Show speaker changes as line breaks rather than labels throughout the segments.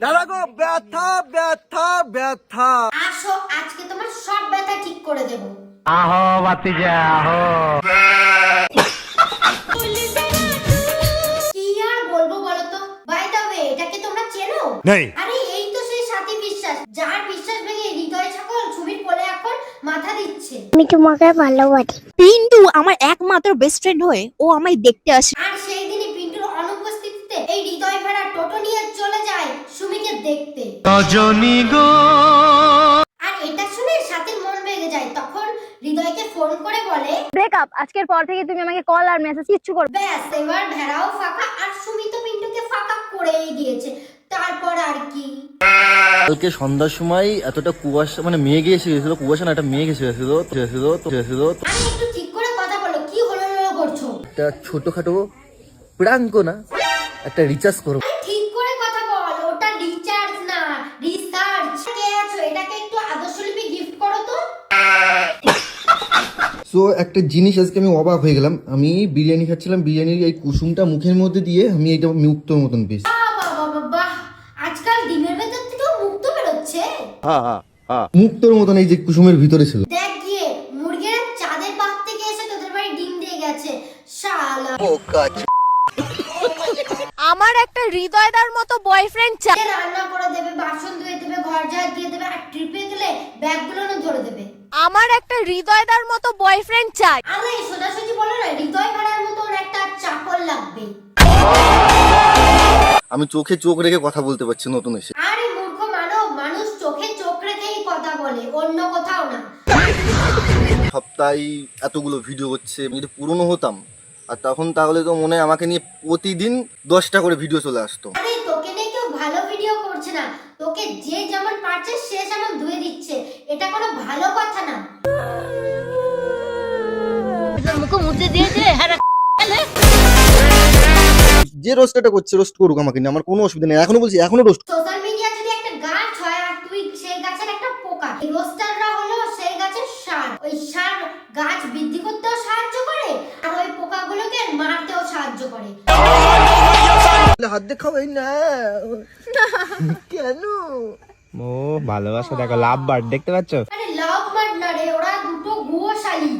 দাদা গো ব্যথা ব্যথা ব্যথা।
আসো আজকে তোমার সব ব্যথা ঠিক করে দেব।
আহো বাতিজা আহো।
কি আর বলব বলো তো বাই দ্য ওয়ে এটাকে তোমরা চেনো?
নেই।
আরে এই তো সেই সাথী বিশ্বাস যার বিশ্বাস ভেঙে হৃদয় ছাগল ছবির কোলে এখন মাথা দিচ্ছে।
আমি তোমাকে ভালোবাসি।
পিন্টু আমার একমাত্র বেস্ট ফ্রেন্ড হয়ে ও আমায় দেখতে আসে।
আর সেই দিনই পিন্টুর অনুপস্থিতিতে এই হৃদয় ভরা টোটো নিয়ে চলে যায় সুমিকে দেখতে।
রজনী গো।
আর এটা শুনে সাথীর মন ভেঙে যায় তখন হৃদয়কে ফোন করে বলে
ব্রেকআপ আজকের পর থেকে তুমি আমাকে কল আর মেসেজ কিচ্ছু করবে
ব্যাস এবার ভেড়াও ফাঁকা আর সুমি তো পিন্টুকে ফাঁকা করেই দিয়েছে। তারপর আর কি?
কালকে সন্ধ্যার সময় এতটা কুয়াশা মানে মেঘ এসে গেছিল কুয়াশা না একটা মেঘ এসে গেছিল এসেছিল
আরে একটু ঠিক করে কথা বলো কি হলো হলো করছ?
একটা ছোটখাটো প্রাঙ্ক না একটা রিচার্জ করব
ঠিক করে কথা বল ওটা রিচার্জ না রিসার্চ কে আছো এটাকে একটু আদর্শলিপি গিফট করো তো
সো একটা জিনিস আজকে আমি অবাক হয়ে গেলাম। আমি বিরিয়ানি খাচ্ছিলাম বিরিয়ানির এই কুসুমটা মুখের মধ্যে দিয়ে আমি এটা মুক্তর মতন পেয়েছি।
বাহ বাহ বাহ, বাহ, বাহ। আজকাল ডিমের ভেতর থেকেও মুক্ত বেরোচ্ছে?
মুক্তর মতন এই যে কুসুমের ভিতরে ছিল।
দেখ গিয়ে মুরগিরা চাঁদের থেকে এসে তোদের বাড়ি ডিম দিয়ে গেছে। শালা।
আমার একটা হৃদয়দার মতো বয়ফ্রেন্ড চাই
রান্না করে দেবে বাসন ধুয়ে দেবে ঘর ঝাড় দিয়ে দেবে আর ট্রিপে গেলে ব্যাগগুলো ধরে দেবে।
আমার একটা হৃদয়দার মতো বয়ফ্রেন্ড চাই
আরে সোজাসুজি বলো না হৃদয় ভাড়ার মতো ওর একটা চাকর লাগবে।
আমি চোখে চোখ রেখে কথা বলতে পারছি নতুন এসে।
আরে মূর্খ মানব মানুষ চোখে চোখ রেখেই কথা বলে অন্য কোথাও না।
সপ্তাহে এতগুলো ভিডিও হচ্ছে আমি যদি পুরনো হতাম আর তখন তাহলে তো মনে হয় আমাকে নিয়ে প্রতিদিন দশটা করে ভিডিও চলে আসতো।
আরে তোকে নিয়ে কেউ ভালো ভিডিও করছে না। তোকে যে যেমন পারছে সে যেমন ধুয়ে দিচ্ছে। এটা কোনো ভালো কথা না।
যে রোস্টটা করছে রোস্ট করুক আমাকে নিয়ে আমার কোনো অসুবিধা নেই। এখনও বলছি এখনও রোস্ট
সোশ্যাল মিডিয়া যদি একটা গাছ হয় আর তুই সেই গাছের একটা পোকা রোস্টাররা হলো সেই গাছের সার। ওই সার গাছ বৃদ্ধি করতেও সাহায্য করে আর ওই পোকাগুলোকে মারতেও সাহায্য করে।
হাত দেখাও এই না। কেন?
ও ভালোবাসা দেখো লাভ বার্ড দেখতে পাচ্ছ?
আরে লাভ মার না রে ওরা দুটো গুয়ো শালিক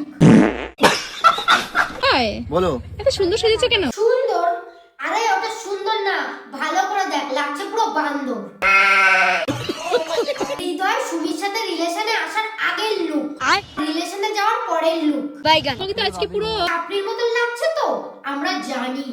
বলো।
এটা সুন্দর সেজেছে কেন?
সুন্দর? আরে ওটা সুন্দর না ভালো করে দেখ লাগছে পুরো বান্দর। হৃদয় সুমির সাথে রিলেশনে আসার আগের লুক
আর?
রিলেশনে যাওয়ার পরের লুক
বাইগান। তোকে তো আজকে পুরো
চাপড়ির মতন লাগছে তো। আমরা জানি।